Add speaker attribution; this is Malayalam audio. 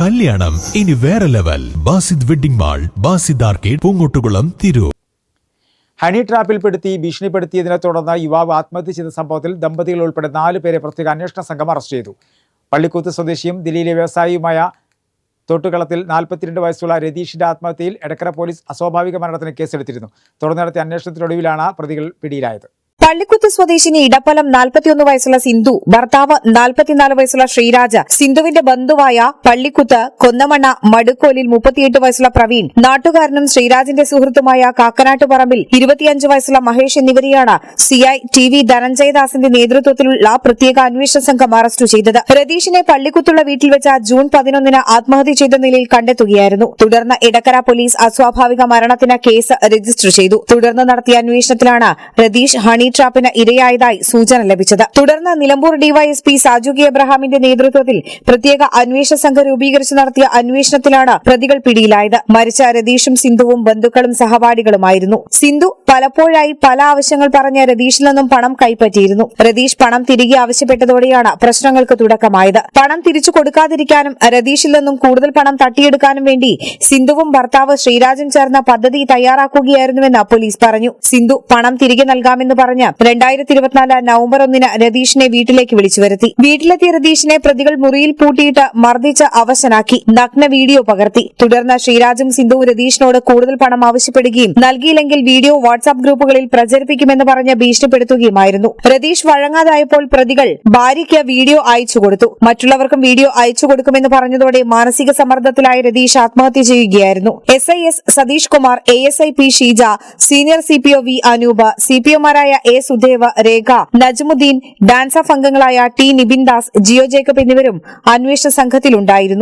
Speaker 1: കല്യാണം. ഇനി വേറെ level Basid wedding mall Basid arcade Poongottukulam Tirur.
Speaker 2: Honey ട്രാപ്പിൽപ്പെടുത്തി ഭീഷണിപ്പെടുത്തിയതിനെ തുടർന്ന് യുവാവ് ആത്മഹത്യ ചെയ്ത സംഭവത്തിൽ ദമ്പതികൾ ഉൾപ്പെടെ നാല് പേരെ പ്രത്യേക അന്വേഷണ സംഘം അറസ്റ്റ് ചെയ്തു. പള്ളിക്കൂത്ത് സ്വദേശിയും ദില്ലിയിലെ വ്യവസായിയുമായ തൊട്ടുകളത്തിൽ നാൽപ്പത്തിരണ്ട് വയസ്സുള്ള രതീഷിന്റെ ആത്മഹത്യയിൽ എടക്കര പോലീസ് അസ്വാഭാവിക മരണത്തിന് കേസെടുത്തിരുന്നു. തുടർന്ന് നടത്തിയ അന്വേഷണത്തിനൊടുവിലാണ് പ്രതികൾ പിടിയിലായത്.
Speaker 3: പള്ളിക്കുത്ത് സ്വദേശിനി ഇടപ്പലം നാൽപ്പത്തിയൊന്ന് വയസ്സുള്ള സിന്ധു ഭർത്താവ് നാൽപ്പത്തിനാല് വയസ്സുള്ള ശ്രീരാജ സിന്ധുവിന്റെ ബന്ധുവായ പള്ളിക്കുത്ത് കൊന്നമണ്ണ മടുക്കോലിൽ മുപ്പത്തിയെട്ട് വയസ്സുള്ള പ്രവീൺ നാട്ടുകാരനും ശ്രീരാജിന്റെ സുഹൃത്തുമായ കാക്കനാട്ടുപറമ്പിൽ ഇരുപത്തിയഞ്ച് വയസ്സുള്ള മഹേഷ് എന്നിവരെയാണ് സിഐ ടി വി ധനഞ്ജയദാസിന്റെ നേതൃത്വത്തിലുള്ള പ്രത്യേക അന്വേഷണ സംഘം അറസ്റ്റ് ചെയ്തത്. രതീഷിനെ പള്ളിക്കുത്തുള്ള വീട്ടിൽ വെച്ച ജൂൺ പതിനൊന്നിന് ആത്മഹത്യ ചെയ്ത നിലയിൽ കണ്ടെത്തുകയായിരുന്നു. തുടർന്ന് ഇടക്കര പോലീസ് അസ്വാഭാവിക മരണത്തിന് കേസ് രജിസ്റ്റർ ചെയ്തു. തുടർന്ന് നടത്തിയ അന്വേഷണത്തിലാണ് രതീഷ് ഹണി ട്രാപ്പിന് ഇരയായതായി സൂചന ലഭിച്ചത്. തുടർന്ന് നിലമ്പൂർ ഡിവൈഎസ്പി സാജു കെ എബ്രഹാമിന്റെ നേതൃത്വത്തിൽ പ്രത്യേക അന്വേഷണ സംഘം രൂപീകരിച്ച് നടത്തിയ അന്വേഷണത്തിലാണ് പ്രതികൾ പിടിയിലായത്. മരിച്ച രതീഷും സിന്ധുവും ബന്ധുക്കളും സഹപാഠികളുമായിരുന്നു. സിന്ധു പലപ്പോഴായി പല ആവശ്യങ്ങൾ പറഞ്ഞ രതീഷിൽ നിന്നും പണം കൈപ്പറ്റിയിരുന്നു. രതീഷ് പണം തിരികെ ആവശ്യപ്പെട്ടതോടെയാണ് പ്രശ്നങ്ങൾക്ക് തുടക്കമായത്. പണം തിരിച്ചു കൊടുക്കാതിരിക്കാനും രതീഷിൽ നിന്നും കൂടുതൽ പണം തട്ടിയെടുക്കാനും വേണ്ടി സിന്ധുവും ഭർത്താവ് ശ്രീരാജും ചേർന്ന പദ്ധതി തയ്യാറാക്കുകയായിരുന്നുവെന്ന് പോലീസ് പറഞ്ഞു. സിന്ധു പണം തിരികെ നൽകാമെന്ന് പറഞ്ഞ് രണ്ടായിരത്തി ഇരുപത്തിനാല് നവംബർ ഒന്നിന് രതീഷിനെ വീട്ടിലേക്ക് വിളിച്ചു വരുത്തി. വീട്ടിലെത്തിയ രതീഷിനെ പ്രതികൾ മുറിയിൽ പൂട്ടിയിട്ട് മർദ്ദിച്ച് അവശനാക്കി. നഗ്ന വീഡിയോ പകർത്തി. തുടർന്ന് ശ്രീരാജും സിന്ധുവും രതീഷിനോട് കൂടുതൽ പണം ആവശ്യപ്പെടുകയും നൽകിയില്ലെങ്കിൽ വീഡിയോ വാട്സാപ്പ് ഗ്രൂപ്പുകളിൽ പ്രചരിപ്പിക്കുമെന്ന് പറഞ്ഞ് ഭീഷണിപ്പെടുത്തുകയുമായിരുന്നു. രതീഷ് വഴങ്ങാതായപ്പോൾ പ്രതികൾ ഭാര്യയ്ക്ക് വീഡിയോ അയച്ചു കൊടുത്തു. മറ്റുള്ളവർക്കും വീഡിയോ അയച്ചു കൊടുക്കുമെന്ന് പറഞ്ഞതോടെ മാനസിക സമ്മർദ്ദത്തിലായ രതീഷ് ആത്മഹത്യ ചെയ്യുകയായിരുന്നു. S I S Satheesh Kumar A S I P Sheeja senior C P O V Anoop C P ഒമാരായ A Sudeva Rekha Najmuddeen ഡാൻസ് അംഗങ്ങളായ ടി നിബിൻ ദാസ് ജിയോ ജേക്കബ് എന്നിവരും അന്വേഷണ സംഘത്തിലുണ്ടായിരുന്നു.